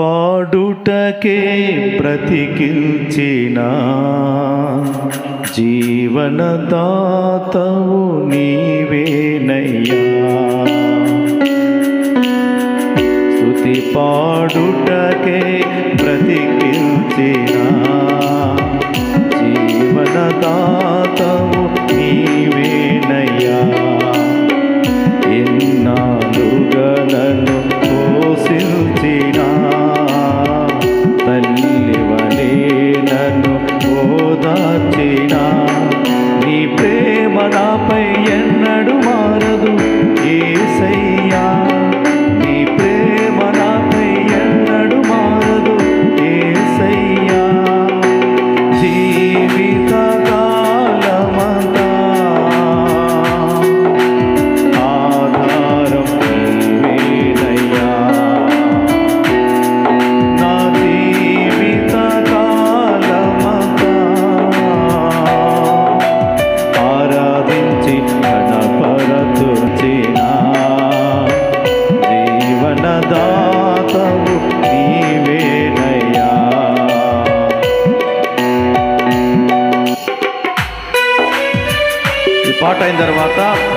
పాడుటకే బ్రతికిల్చిన జీవనదాతవు నీవేనయ్యా. స్తుతి పాడుటకే బ్రతికిల్చిన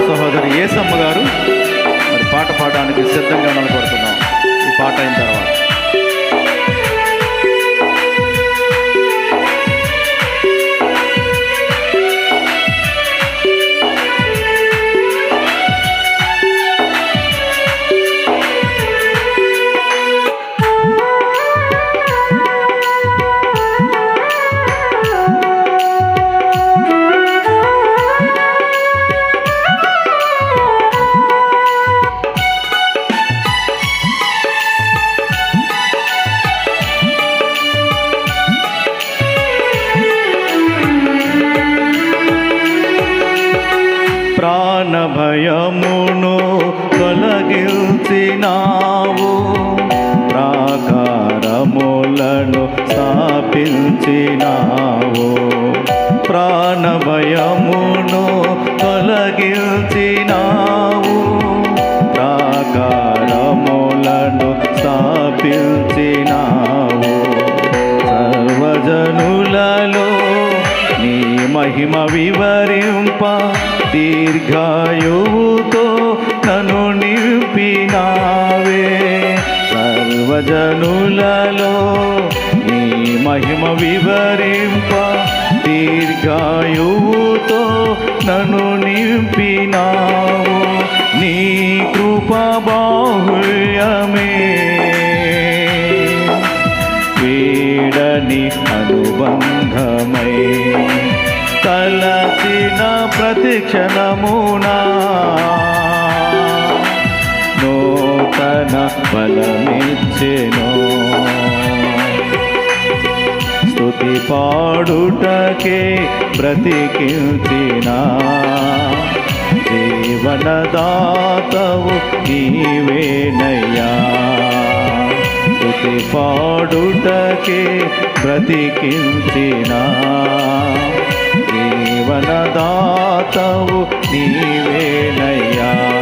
సహోదరి ఏసమ్మ గారు. మరి పాట పాడడానికి సిద్ధంగా నిలబడుతున్నాం. ఈ పాట అయిన తర్వాత. ప్రాణభయమును తొలగించినావు. ప్రాకారములను స్థాపించినావు. ప్రాణభయమును తొలగించినావు. దీర్ఘాయువుతో నన్ను నింపినావే. సర్వజనులలో నీ మహిమ వివరింప దీర్ఘాయువుతో నన్ను నింపినావు. నీ కృప బాహుళ్యమే వీడని అనుబంధమై బ్రతికిన ప్రతి క్షణమునా నూతన బలమిచ్చెను. స్థుతి పాడుటకే బ్రతికించిన. జీవనదాతవు నీవేనయ్యా. స్థుతి పాడుటకే బ్రతికించిన. జీవనదాతవు నీవేనయ్యా.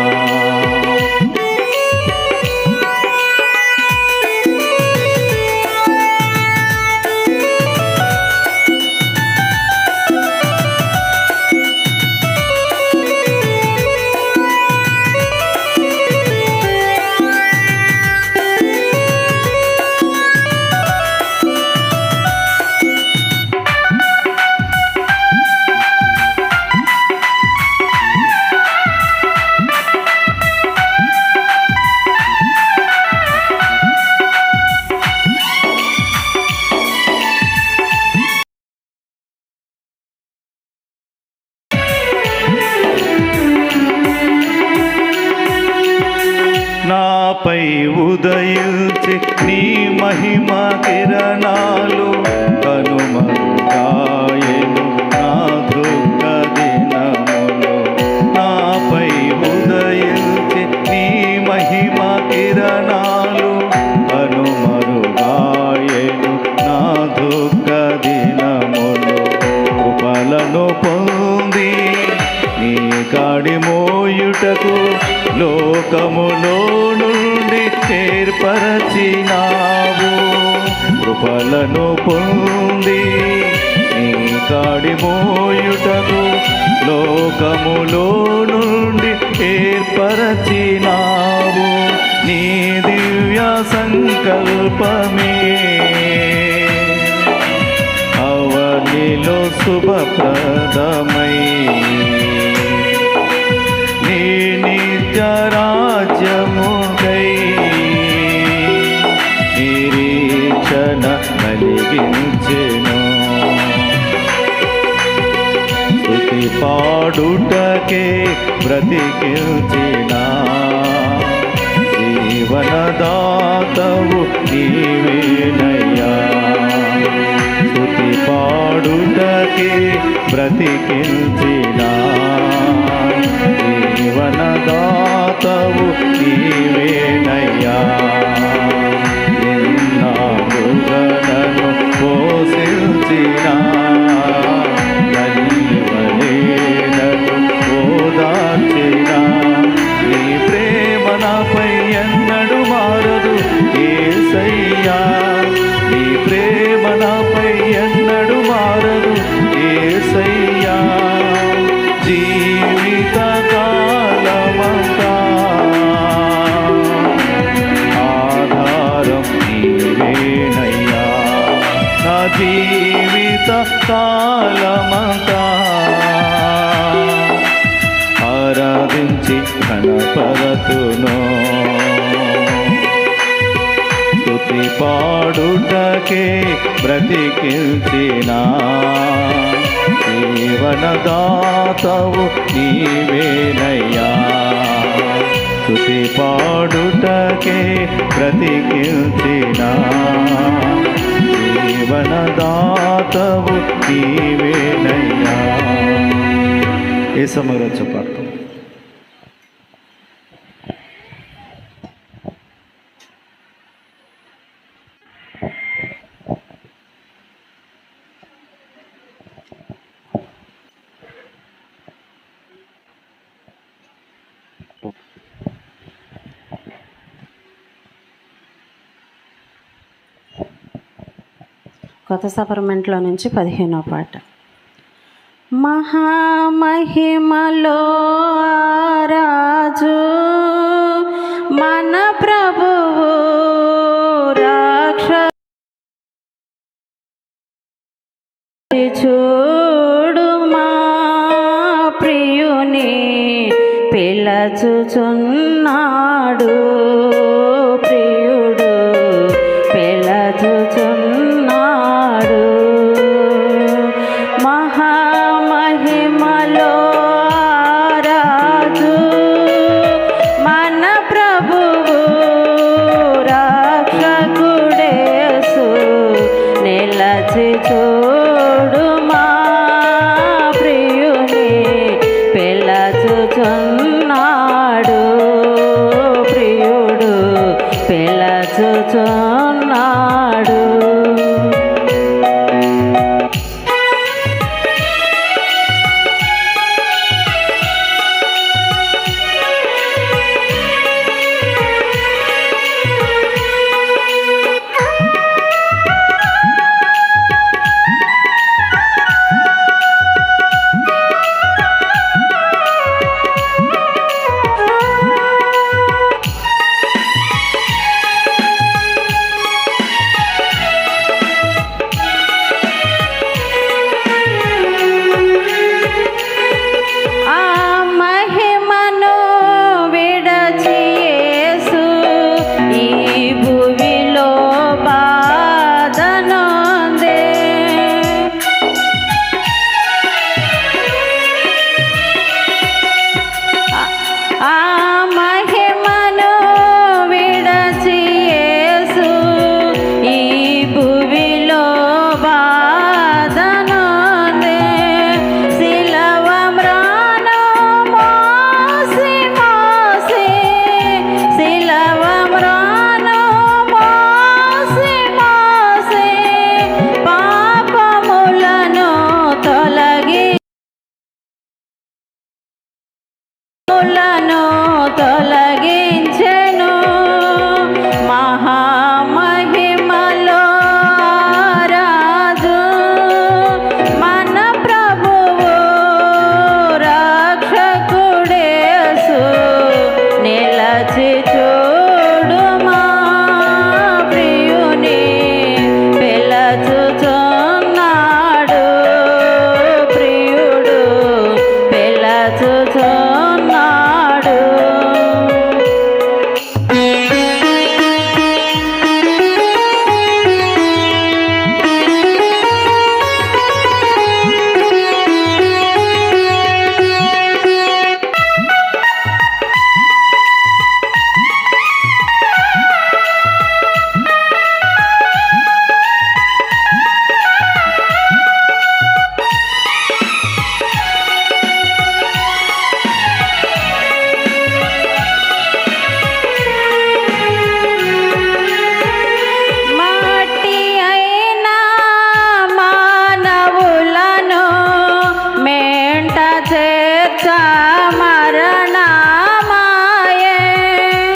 పోయుటకు లోకములో నుండి ఏర్పరచినావు. కృపలను పొంది నీ కాడి మోయుటకు లోకములో నుండి ఏర్పరచినావు. నీ దివ్య సంకల్పమే. అవనిలో శుభప్రదమై నీ నిరీక్షణ కలిగించెను. స్తుతి పాడుటకే బ్రతికించిన. జీవనదాతవు నీవేనయ్యా. స్థుతి పాడుటకే బ్రతికిల్చినా జీవనదాతవు నీవేనయ్యా. భావించి కనపరతును స్తుతి పాడుటకే బ్రతికించిన. జీవనదాతవు నీవేనయ్యా. స్థుతి పాడుటకే బ్రతికించిన. జీవనదాతవు నీవేనయ్యా. ఏ సమగ్రం చెప్పారు. కొత్త సపర్మెంట్లో నుంచి పదిహేనో పాట. మహామహిమలో రాజు మన ప్రభువు రాక్ష చూడు మా ప్రియుని పిలచుచున్నాడు.